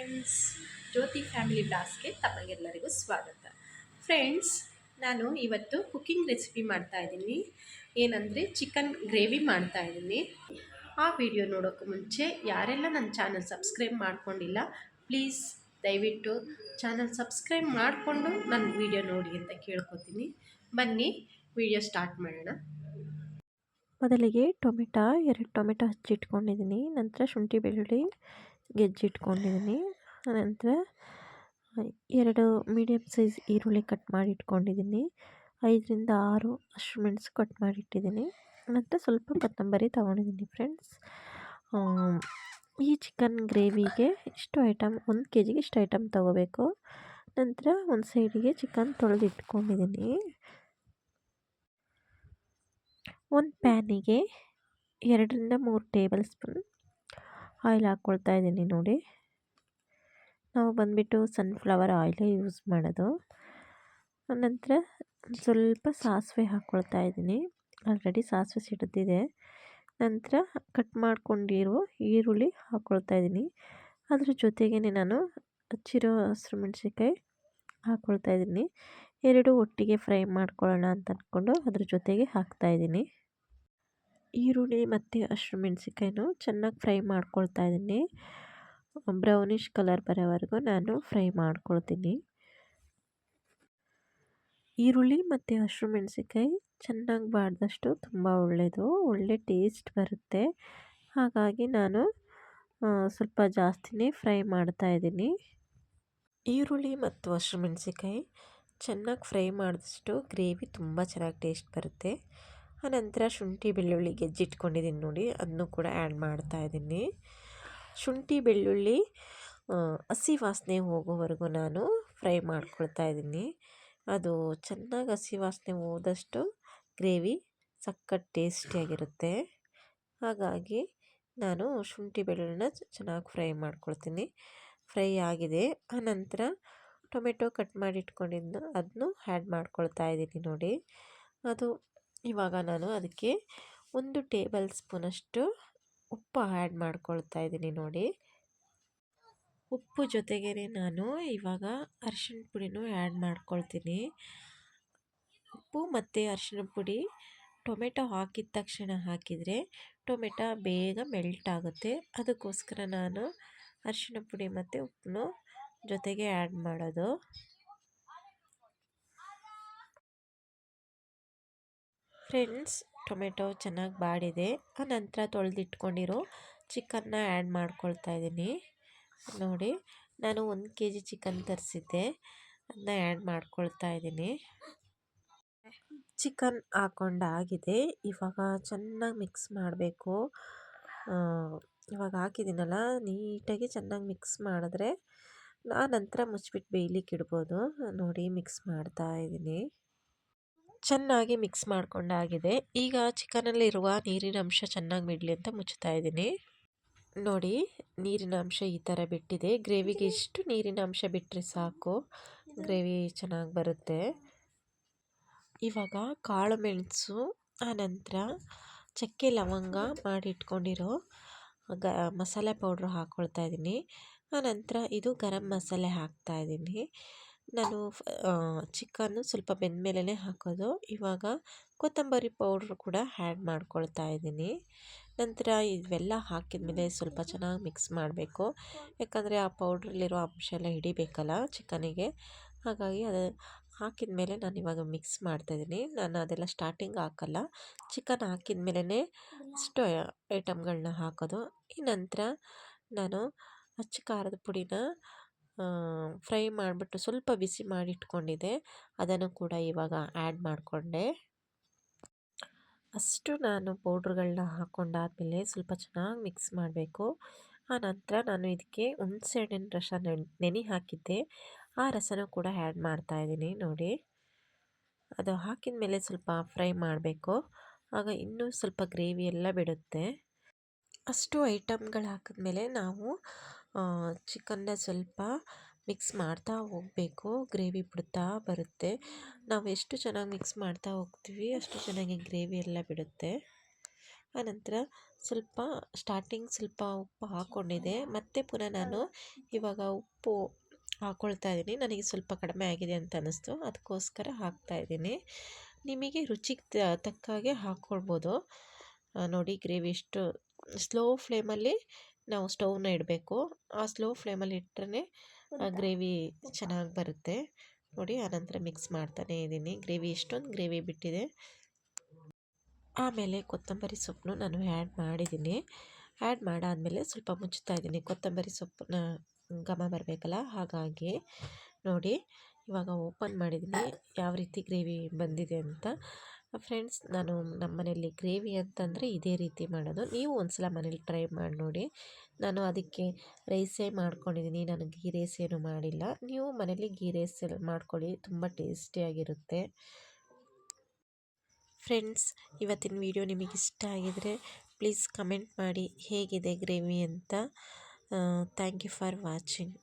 Friends ಜ್ಯೋತಿ family ಬ್ಲಾಸ್ಗೆ ತಮಗೆಲ್ಲರಿಗೂ ಸ್ವಾಗತ. Friends ನಾನು ಇವತ್ತು ಕುಕ್ಕಿಂಗ್ ರೆಸಿಪಿ ಮಾಡ್ತಾ ಇದ್ದೀನಿ. ಏನಂದರೆ ಚಿಕನ್ ಗ್ರೇವಿ ಮಾಡ್ತಾ ಇದ್ದೀನಿ. ಆ ವಿಡಿಯೋ ನೋಡೋಕ್ಕೂ ಮುಂಚೆ ಯಾರೆಲ್ಲ ನನ್ನ ಚಾನಲ್ ಸಬ್ಸ್ಕ್ರೈಬ್ ಮಾಡ್ಕೊಂಡಿಲ್ಲ ಪ್ಲೀಸ್ ದಯವಿಟ್ಟು ಚಾನಲ್ ಸಬ್ಸ್ಕ್ರೈಬ್ ಮಾಡಿಕೊಂಡು ನನ್ನ ವಿಡಿಯೋ ನೋಡಿ ಅಂತ ಕೇಳ್ಕೊತೀನಿ. ಬನ್ನಿ ವಿಡಿಯೋ ಸ್ಟಾರ್ಟ್ ಮಾಡೋಣ. ಮೊದಲಿಗೆ ಟೊಮೆಟೊ, ಎರಡು ಟೊಮೆಟೊ ಹಚ್ಚಿಟ್ಕೊಂಡಿದ್ದೀನಿ, ನಂತರ ಶುಂಠಿ ಬೆಳ್ಳುಳ್ಳಿ ಗೆಜ್ಜಿಟ್ಕೊಂಡಿದ್ದೀನಿ ನಂತರ ಎರಡು ಮೀಡಿಯಮ್ ಸೈಜ್ ಈರುಳ್ಳಿ ಕಟ್ ಮಾಡಿ ಇಟ್ಕೊಂಡಿದ್ದೀನಿ ಐದರಿಂದ ಆರು ಹಸಿಮೆಣಸು ಕಟ್ ಮಾಡಿ ಇಟ್ಟಿದ್ದೀನಿ ನಂತರ ಸ್ವಲ್ಪ ಕೊತ್ತಂಬರಿ ತೊಗೊಂಡಿದ್ದೀನಿ ಫ್ರೆಂಡ್ಸ್ ಈ ಚಿಕನ್ ಗ್ರೇವಿಗೆ ಇಷ್ಟು ಐಟಮ್ ಒಂದು ಕೆ ಜಿಗೆ ಇಷ್ಟು ಐಟಮ್ ತೊಗೋಬೇಕು. ನಂತರ ಒಂದು ಸೈಡಿಗೆ ಚಿಕನ್ ತೊಳೆದು ಇಟ್ಕೊಂಡಿದ್ದೀನಿ ಒಂದು ಪ್ಯಾನಿಗೆ ಎರಡರಿಂದ ಮೂರು ಟೇಬಲ್ ಸ್ಪೂನ್ ಆಯಿಲ್ ಹಾಕ್ಕೊಳ್ತಾ ಇದ್ದೀನಿ ನೋಡಿ. ನಾವು ಬಂದುಬಿಟ್ಟು ಸನ್ಫ್ಲವರ್ ಆಯಿಲೇ ಯೂಸ್ ಮಾಡೋದು. ನಂತರ ಸ್ವಲ್ಪ ಸಾಸಿವೆ ಹಾಕ್ಕೊಳ್ತಾ ಇದ್ದೀನಿ. ಆಲ್ರೆಡಿ ಸಾಸಿವೆ ಸಿಡಿದಿದೆ. ನಂತರ ಕಟ್ ಮಾಡ್ಕೊಂಡಿರೋ ಈರುಳ್ಳಿ ಹಾಕ್ಕೊಳ್ತಾ ಇದ್ದೀನಿ. ಅದ್ರ ಜೊತೆಗೇ ನಾನು ಹಚ್ಚಿರೋ ಹಸಿರು ಮೆಣಸಿನ್ಕಾಯಿ ಹಾಕ್ಕೊಳ್ತಾ ಇದ್ದೀನಿ. ಎರಡು ಒಟ್ಟಿಗೆ ಫ್ರೈ ಮಾಡ್ಕೊಳ್ಳೋಣ ಅಂತ ಅಂದ್ಕೊಂಡು ಅದ್ರ ಜೊತೆಗೆ ಹಾಕ್ತಾಯಿದ್ದೀನಿ ಈರುಳ್ಳಿ ಮತ್ತು ಹಸಿರು ಮೆಣಸಿನ್ಕಾಯಿನೂ ಚೆನ್ನಾಗಿ ಫ್ರೈ ಮಾಡ್ಕೊಳ್ತಾ ಇದ್ದೀನಿ. ಬ್ರೌನಿಷ್ ಕಲರ್ ಬರೋವರೆಗೂ ನಾನು ಫ್ರೈ ಮಾಡ್ಕೊಳ್ತೀನಿ. ಈರುಳ್ಳಿ ಮತ್ತು ಹಸಿರು ಮೆಣಸಿನ್ಕಾಯಿ ಚೆನ್ನಾಗಿ ಬಾಡಿದಷ್ಟು ತುಂಬ ಒಳ್ಳೆಯದು ಒಳ್ಳೆ ಟೇಸ್ಟ್ ಬರುತ್ತೆ. ಹಾಗಾಗಿ ನಾನು ಸ್ವಲ್ಪ ಜಾಸ್ತಿನೇ ಫ್ರೈ ಮಾಡ್ತಾ ಇದ್ದೀನಿ. ಈರುಳ್ಳಿ ಮತ್ತು ಹಸಿರು ಮೆಣಸಿನ್ಕಾಯಿ ಚೆನ್ನಾಗಿ ಫ್ರೈ ಮಾಡಿದಷ್ಟು ಗ್ರೇವಿ ತುಂಬ ಚೆನ್ನಾಗಿ ಟೇಸ್ಟ್ ಬರುತ್ತೆ. ಆನಂತರ ಶುಂಠಿ ಬೆಳ್ಳುಳ್ಳಿ ಗೆಜ್ಜಿಟ್ಕೊಂಡಿದ್ದೀನಿ ನೋಡಿ, ಅದನ್ನು ಕೂಡ ಆ್ಯಡ್ ಮಾಡ್ತಾ ಇದ್ದೀನಿ. ಶುಂಠಿ, ಬೆಳ್ಳುಳ್ಳಿ ಹಸಿ ವಾಸನೆ ಹೋಗೋವರೆಗೂ ನಾನು ಫ್ರೈ ಮಾಡ್ಕೊಳ್ತಾ ಇದ್ದೀನಿ. ಅದು ಚೆನ್ನಾಗಿ ಹಸಿ ವಾಸನೆ ಹೋದಷ್ಟು ಗ್ರೇವಿ ಸಖತ್ ಟೇಸ್ಟಿಯಾಗಿರುತ್ತೆ ಹಾಗಾಗಿ ನಾನು ಶುಂಠಿ, ಬೆಳ್ಳುಳ್ಳಿನ ಚೆನ್ನಾಗಿ ಫ್ರೈ ಮಾಡ್ಕೊಳ್ತೀನಿ. ಫ್ರೈ ಆಗಿದೆ. ಆನಂತರ ಟೊಮೆಟೊ ಕಟ್ ಮಾಡಿ ಇಟ್ಕೊಂಡಿದ್ದು ಅದನ್ನು ಆ್ಯಡ್ ಮಾಡ್ಕೊಳ್ತಾ ಇದ್ದೀನಿ ನೋಡಿ. ಅದು ಇವಾಗ ನಾನು ಅದಕ್ಕೆ ಒಂದು ಟೇಬಲ್ ಸ್ಪೂನಷ್ಟು ಉಪ್ಪು ಆ್ಯಡ್ ಮಾಡ್ಕೊಳ್ತಾ ಇದ್ದೀನಿ ನೋಡಿ. ಉಪ್ಪು ಜೊತೆಗೇ ನಾನು ಇವಾಗ ಅರಿಶಿಣ ಪುಡಿನೂ ಆ್ಯಡ್ ಮಾಡ್ಕೊಳ್ತೀನಿ. ಉಪ್ಪು ಮತ್ತು ಅರಿಶಿಣ ಪುಡಿ, ಟೊಮೆಟೊ ಹಾಕಿದ ತಕ್ಷಣ ಹಾಕಿದರೆ ಟೊಮೆಟೊ ಬೇಗ ಮೆಲ್ಟ್ ಆಗುತ್ತೆ. ಅದಕ್ಕೋಸ್ಕರ ನಾನು ಅರಿಶಿಣ ಪುಡಿ ಮತ್ತು ಉಪ್ಪನ್ನು ಜೊತೆಗೆ ಆ್ಯಡ್ ಮಾಡೋದು. ಫ್ರೆಂಡ್ಸ್, ಟೊಮೆಟೊ ಚೆನ್ನಾಗಿ ಬಾಡಿದೆ. ಆ ನಂತರ ತೊಳೆದಿಟ್ಕೊಂಡಿರೋ ಚಿಕನ್ನ ಆ್ಯಡ್ ಮಾಡ್ಕೊಳ್ತಾ ಇದ್ದೀನಿ ನೋಡಿ, ನಾನು ಒಂದು ಕೆ ಜಿ ಚಿಕನ್ ತರಿಸಿದ್ದೆ. ಅದನ್ನ ಆ್ಯಡ್ ಮಾಡ್ಕೊಳ್ತಾ ಇದ್ದೀನಿ ಚಿಕನ್ ಹಾಕೊಂಡಾಗಿದೆ ಇವಾಗ ಚೆನ್ನಾಗಿ ಮಿಕ್ಸ್ ಮಾಡಬೇಕು. ಇವಾಗ ಹಾಕಿದ್ದೀನಲ್ಲ, ನೀಟಾಗಿ ಚೆನ್ನಾಗಿ ಮಿಕ್ಸ್ ಮಾಡಿದ್ರೆ, ಆ ನಂತರ ಮುಚ್ಚಿಬಿಟ್ಟು ಬೇಯ್ಲಿಕ್ಕೆ ಇಡ್ಬೋದು. ನೋಡಿ, ಮಿಕ್ಸ್ ಮಾಡ್ತಾ ಇದ್ದೀನಿ ಚೆನ್ನಾಗಿ ಮಿಕ್ಸ್ ಮಾಡ್ಕೊಂಡಾಗಿದೆ ಈಗ ಚಿಕನಲ್ಲಿರುವ ನೀರಿನ ಅಂಶ ಚೆನ್ನಾಗಿ ಬಿಡಲಿ ಅಂತ ಮುಚ್ಚುತ್ತಾ ಇದ್ದೀನಿ. ನೋಡಿ, ನೀರಿನ ಅಂಶ ಈ ಥರ ಬಿಟ್ಟಿದೆ. ಗ್ರೇವಿಗೆ ಇಷ್ಟು ನೀರಿನ ಅಂಶ ಬಿಟ್ಟರೆ ಸಾಕು. ಗ್ರೇವಿ ಚೆನ್ನಾಗಿ ಬರುತ್ತೆ. ಇವಾಗ ಕಾಳು ಮೆಣಸು, ಆನಂತರ ಚಕ್ಕೆ ಲವಂಗ ಮಾಡಿಟ್ಕೊಂಡಿರೋ ಗ, ಮಸಾಲೆ ಪೌಡ್ರ್ ಹಾಕ್ಕೊಳ್ತಾ ಇದ್ದೀನಿ. ಆನಂತರ ಇದು ಗರಂ ಮಸಾಲೆ ಹಾಕ್ತಾ ಇದ್ದೀನಿ. ನಾನು ಚಿಕನ್ನು ಸ್ವಲ್ಪ ಬೆಂದ ಮೇಲೇ ಹಾಕೋದು. ಇವಾಗ ಕೊತ್ತಂಬರಿ ಪೌಡ್ರ್ ಕೂಡ ಆ್ಯಡ್ ಮಾಡ್ಕೊಳ್ತಾ ಇದ್ದೀನಿ. ನಂತರ ಇವೆಲ್ಲ ಹಾಕಿದ ಮೇಲೆ ಸ್ವಲ್ಪ ಚೆನ್ನಾಗಿ ಮಿಕ್ಸ್ ಮಾಡಬೇಕು. ಯಾಕಂದರೆ ಆ ಪೌಡ್ರಲ್ಲಿರೋ ಅಂಶ ಎಲ್ಲ ಹಿಡಿಬೇಕಲ್ಲ ಚಿಕನಿಗೆ. ಹಾಗಾಗಿ ಅದು ಹಾಕಿದ ಮೇಲೆ ನಾನು ಇವಾಗ ಮಿಕ್ಸ್ ಮಾಡ್ತಾಯಿದ್ದೀನಿ ನಾನು ಅದೆಲ್ಲ ಸ್ಟಾರ್ಟಿಂಗ್ ಹಾಕಲ್ಲ. ಚಿಕನ್ ಹಾಕಿದ ಮೇಲೇ ಅಷ್ಟು ಐಟಮ್ಗಳನ್ನ ಹಾಕೋದು. ಈ ನಂತರ ನಾನು ಅಚ್ಚ ಖಾರದ ಪುಡಿನ ಫ್ರೈ ಮಾಡಿಬಿಟ್ಟು ಸ್ವಲ್ಪ ಬಿಸಿ ಮಾಡಿ ಇಟ್ಕೊಂಡಿದ್ದೆ ಅದನ್ನು ಕೂಡ ಇವಾಗ ಆ್ಯಡ್ ಮಾಡಿಕೊಂಡೆ. ಅಷ್ಟು ನಾನು ಪೌಡ್ರ್ಗಳನ್ನ ಹಾಕ್ಕೊಂಡಾದಮೇಲೆ ಸ್ವಲ್ಪ ಚೆನ್ನಾಗಿ ಮಿಕ್ಸ್ ಮಾಡಬೇಕು. ಆ ನಂತರ ನಾನು ಇದಕ್ಕೆ ಹುಣಸೆ ಹಣ್ಣಿನ ರಸ ನೆನೆ ಹಾಕಿದ್ದೆ. ಆ ರಸನೂ ಕೂಡ ಆ್ಯಡ್ ಮಾಡ್ತಾಯಿದ್ದೀನಿ ನೋಡಿ. ಅದು ಹಾಕಿದ ಮೇಲೆ ಸ್ವಲ್ಪ ಫ್ರೈ ಮಾಡಬೇಕು. ಆಗ ಇನ್ನೂ ಸ್ವಲ್ಪ ಗ್ರೇವಿ ಎಲ್ಲ ಬಿಡುತ್ತೆ. ಅಷ್ಟು ಐಟಮ್ಗಳು ಹಾಕಿದ್ಮೇಲೆ ನಾವು ಚಿಕನ್ನ ಸ್ವಲ್ಪ ಮಿಕ್ಸ್ ಮಾಡ್ತಾ ಹೋಗಬೇಕು. ಗ್ರೇವಿ ಬಿಡ್ತಾ ಬರುತ್ತೆ. ನಾವು ಎಷ್ಟು ಚೆನ್ನಾಗಿ ಮಿಕ್ಸ್ ಮಾಡ್ತಾ ಹೋಗ್ತೀವಿ, ಅಷ್ಟು ಚೆನ್ನಾಗಿ ಗ್ರೇವಿ ಎಲ್ಲ ಬಿಡುತ್ತೆ. ಆನಂತರ ಸ್ವಲ್ಪ ಸ್ಟಾರ್ಟಿಂಗ್ ಸ್ವಲ್ಪ ಉಪ್ಪು ಹಾಕ್ಕೊಂಡಿದೆ ಮತ್ತೆ ಪುನಃ ನಾನು ಇವಾಗ ಉಪ್ಪು ಹಾಕ್ಕೊಳ್ತಾ ಇದ್ದೀನಿ. ನನಗೆ ಸ್ವಲ್ಪ ಕಡಿಮೆ ಆಗಿದೆ ಅಂತ ಅನ್ನಿಸ್ತು ಅದಕ್ಕೋಸ್ಕರ ಹಾಕ್ತಾಯಿದ್ದೀನಿ ನಿಮಗೆ ರುಚಿಗೆ ತಕ್ಕ ಹಾಗೆ ಹಾಕ್ಕೊಳ್ಬೋದು ನೋಡಿ ಗ್ರೇವಿ ಎಷ್ಟು ಸ್ಲೋ ಫ್ಲೇಮಲ್ಲಿ ನಾವು ಸ್ಟೌವ್ನ ಇಡಬೇಕು. ಆ ಸ್ಲೋ ಫ್ಲೇಮಲ್ಲಿ ಇಟ್ಟರೆ ಗ್ರೇವಿ ಚೆನ್ನಾಗಿ ಬರುತ್ತೆ. ನೋಡಿ ಆನಂತರ ಮಿಕ್ಸ್ ಮಾಡ್ತಾನೇ ಇದ್ದೀನಿ. ಗ್ರೇವಿ ಇಷ್ಟೊಂದು ಗ್ರೇವಿ ಬಿಟ್ಟಿದೆ. ಆಮೇಲೆ ಕೊತ್ತಂಬರಿ ಸೊಪ್ಪನ್ನು ನಾನು ಆ್ಯಡ್ ಮಾಡಿದ್ದೀನಿ. ಆ್ಯಡ್ ಮಾಡಾದಮೇಲೆ ಸ್ವಲ್ಪ ಮುಚ್ಚುತ್ತಾ ಇದ್ದೀನಿ. ಕೊತ್ತಂಬರಿ ಸೊಪ್ಪನ್ನ ಘಮ ಬರಬೇಕಲ್ಲ ಹಾಗಾಗಿ ನೋಡಿ ಇವಾಗ ಓಪನ್ ಮಾಡಿದ್ದೀನಿ. ಯಾವ ರೀತಿ ಗ್ರೇವಿ ಬಂದಿದೆ ಅಂತ ಫ್ರೆಂಡ್ಸ್, ನಾನು ನಮ್ಮ ಮನೆಯಲ್ಲಿ ಗ್ರೇವಿ ಅಂತಂದರೆ ಇದೇ ರೀತಿ ಮಾಡೋದು. ನೀವು ಒಂದ್ಸಲ ಮನೇಲಿ ಟ್ರೈ ಮಾಡಿ ನೋಡಿ. ನಾನು ಅದಕ್ಕೆ ರೈಸೇ ಮಾಡ್ಕೊಂಡಿದ್ದೀನಿ. ನಾನು ಗೀ ರೈಸ್ ಏನು ಮಾಡಿಲ್ಲ. ನೀವು ಮನೇಲಿ ಗೀ ರೈಸ್ ಮಾಡ್ಕೊಳ್ಳಿ. ತುಂಬ ಟೇಸ್ಟಿಯಾಗಿರುತ್ತೆ ಫ್ರೆಂಡ್ಸ್, ಇವತ್ತಿನ ವಿಡಿಯೋ ನಿಮಗೆ ಇಷ್ಟ ಆಗಿದರೆ ಪ್ಲೀಸ್ ಕಮೆಂಟ್ ಮಾಡಿ ಹೇಗಿದೆ ಗ್ರೇವಿ ಅಂತ. Thank you for watching.